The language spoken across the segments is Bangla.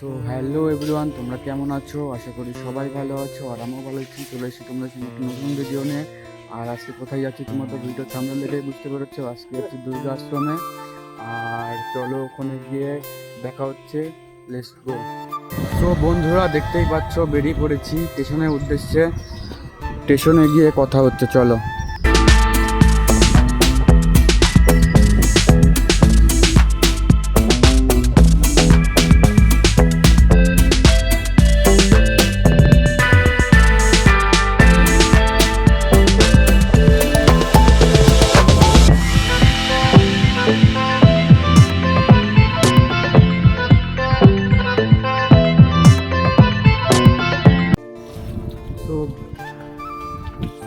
তো হ্যালো এভরিওয়ান, তোমরা কেমন আছো? আশা করি সবাই ভালো আছো আর আমিও ভালো আছি। চলে এসেছি তোমরা সঙ্গে একটা নতুন ভিডিও নিয়ে। আর আজকে কোথায় যাচ্ছি তোমরা তো ভিডিও সামনে দেখে বুঝতে পেরেছ। আজকে যাচ্ছি দুর্গা আশ্রমে। আর চলো ওখানে গিয়ে দেখা হচ্ছে। লেটস গো তো বন্ধুরা, দেখতেই পাচ্ছ, বেরিয়ে পড়েছি স্টেশনের উদ্দেশ্যে। স্টেশনে গিয়ে কথা হচ্ছে, চলো।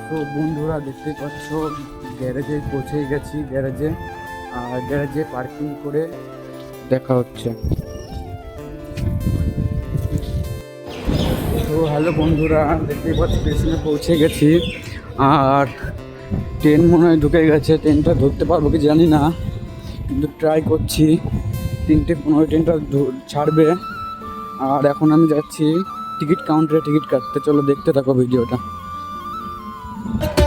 তো বন্ধুরা দেখতে পাচ্ছ, গ্যারেজে পৌঁছে গেছি গ্যারেজে। আর গ্যারেজে পার্কিং করে দেখা হচ্ছে। তো হ্যালো বন্ধুরা, দেখতে পাচ্ছ, স্টেশনে পৌঁছে গেছি। আর ট্রেন মনে হয় ঢুকে গেছে, ট্রেনটা ধরতে পারব কি জানি না, কিন্তু ট্রাই করছি। তিনটে পনেরো ট্রেনটা ছাড়বে। আর এখন আমি যাচ্ছি, টিকিট কাউন্টারে টিকিট কাটতে। চলো দেখতে থাকো ভিডিওটা। Okay.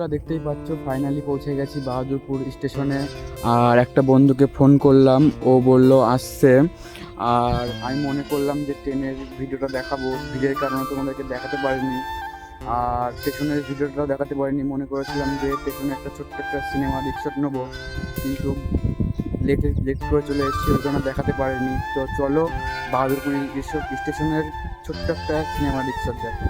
বন্ধুরা দেখতেই পাচ্ছ ফাইনালি পৌঁছে গেছি বাহাদুরপুর স্টেশনে। আর একটা বন্ধুকে ফোন করলাম, ও বলল, আসছে। আর আমি মনে করলাম যে ট্রেনের ভিডিওটা দেখাবো ভিড়ের কারণে তোমাদেরকে দেখাতে পারিনি। আর স্টেশনের ভিডিওটা দেখাতে পারিনি, মনে করেছিলাম যে স্টেশনে একটা ছোট্ট একটা সিনেমা রিক্সট নেব। কিন্তু লেটে লেট করে চলে এসেছি, ওই জন্য দেখাতে পারিনি। তো চলো, বাহাদুরপুর স্টেশনের ছোট্ট একটা সিনেমা রিক্সট দেখো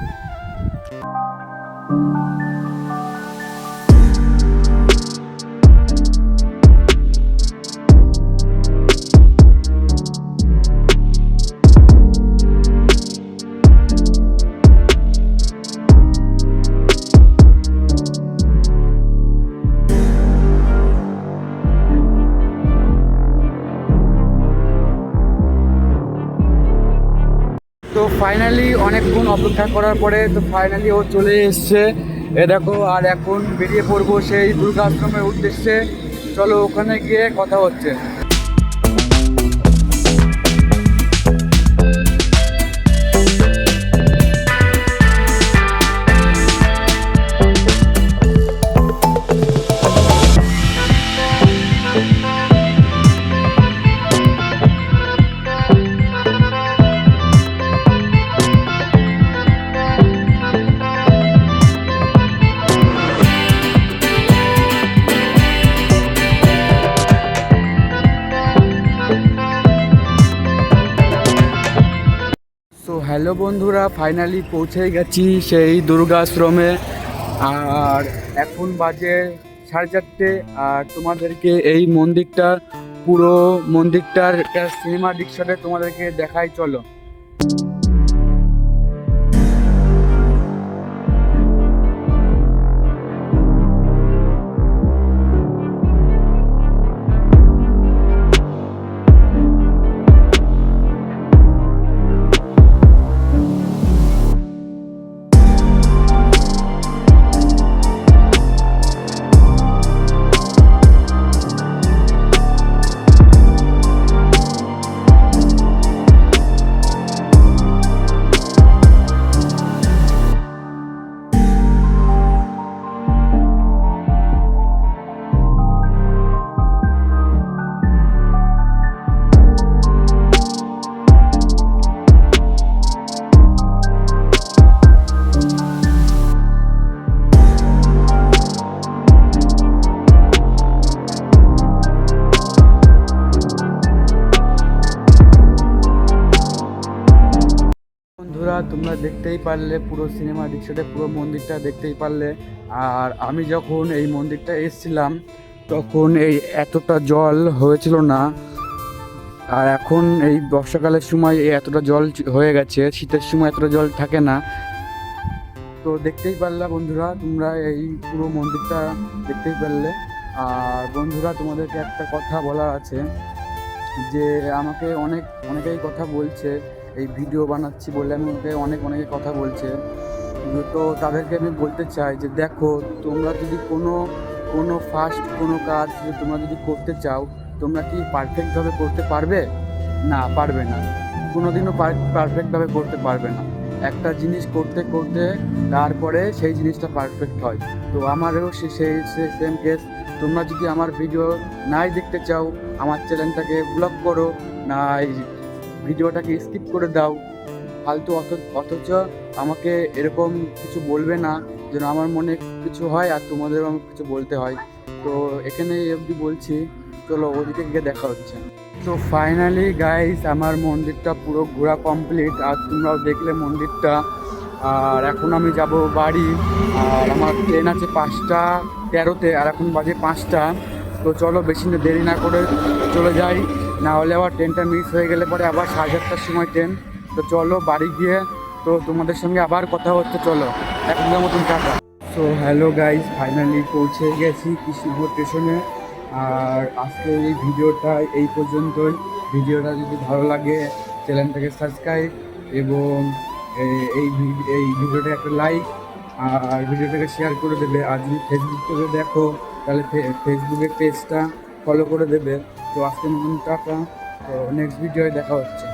ফাইনালি অনেকক্ষণ অপেক্ষা করার পরে তো ফাইনালি ও চলে এসছে। এ দেখো, আর এখন বেরিয়ে পড়ব সেই দুর্গাশ্রমের উদ্দেশ্যে। চলো ওখানে গিয়ে কথা হচ্ছে। হ্যালো বন্ধুরা ফাইনালি পৌঁছে গেছি সেই দুর্গাশ্রমে। আর এখন বাজে সাড়ে চারটে, আর তোমাদেরকে এই মন্দিরটার পুরো মন্দিরটার একটা সিনেমা রিক্সাতে তোমাদেরকে দেখাই, চলো। তোমরা দেখতেই পারলে পুরো সিনেমা রিক্সাতে পুরো মন্দিরটা দেখতেই পারলে। আর আমি যখন এই মন্দিরটা এসেছিলাম, তখন এই এতটা জল হয়েছিল না। আর এখন এই বর্ষাকালের সময় এই এতটা জল হয়ে গেছে, শীতের সময় এতটা জল থাকে না। তো দেখতেই পারলা বন্ধুরা, তোমরা এই পুরো মন্দিরটা দেখতেই পারলে। আর বন্ধুরা, তোমাদেরকে একটা কথা বলার আছে যে, আমাকে অনেক, অনেকেই কথা বলছে এই ভিডিও বানাচ্ছি বলে আমাকে অনেক অনেকে কথা বলছে। তো তাদেরকে আমি বলতে চাই যে, দেখো, তোমরা যদি কোনো কোনো ফার্স্ট কোনো কাজ তোমরা যদি করতে চাও, তোমরা কি পারফেক্টভাবে করতে পারবে? না পারবে না। কোনোদিনও পারফেক্টভাবে করতে পারবে না। একটা জিনিস করতে করতে তারপরে সেই জিনিসটা পারফেক্ট হয়। তো আমারও সেই সেম কেস তোমরা যদি আমার ভিডিও নাই দেখতে চাও, আমার চ্যানেলটাকে ব্লক করো, না ভিডিওটাকে স্কিপ করে দাও। ফালতু অথ, অথচ আমাকে এরকম কিছু বলবে না, যেন আমার মনে কিছু হয় আর তোমাদেরও আমাকে কিছু বলতে হয়। তো এখানে অবধি বলছি, চলো ওদিকে গিয়ে দেখা হচ্ছে। তো ফাইনালি গাইস আমার মন্দিরটা পুরো ঘোরা কমপ্লিট আর তোমরাও দেখলে মন্দিরটা। আর এখন আমি যাব বাড়ি, আর আমার ট্রেন আছে পাঁচটা, তেরোতে, আর এখন বাজে পাঁচটা। তো চলো বেশি দেরি না করে চলে যাই। না হলে আবার ট্রেনটা মিস হয়ে গেলে পরে আবার সাড়ে চারটার সময় ট্রেন তো চলো বাড়ি গিয়ে তো তোমাদের সঙ্গে আবার কথা হচ্ছে, চলো। এখনকার মতন টাকা তো হ্যালো গাইজ ফাইনালি পৌঁছে গেছি কৃষ্ণনগর স্টেশনে আর আজকে এই ভিডিওটা এই পর্যন্তই। ভিডিওটা যদি ভালো লাগে চ্যানেলটাকে সাবস্ক্রাইব এবং এই এই ভিডিওটা একটা লাইক আর ভিডিওটাকে শেয়ার করে দেবে। আর যদি ফেসবুক থেকে দেখো, তাহলে ফেসবুকের পেজটা ফলো করে দেবে। তো আজকে নতুন টাকা তো নেক্সট ভিডিওয় দেখা হচ্ছে।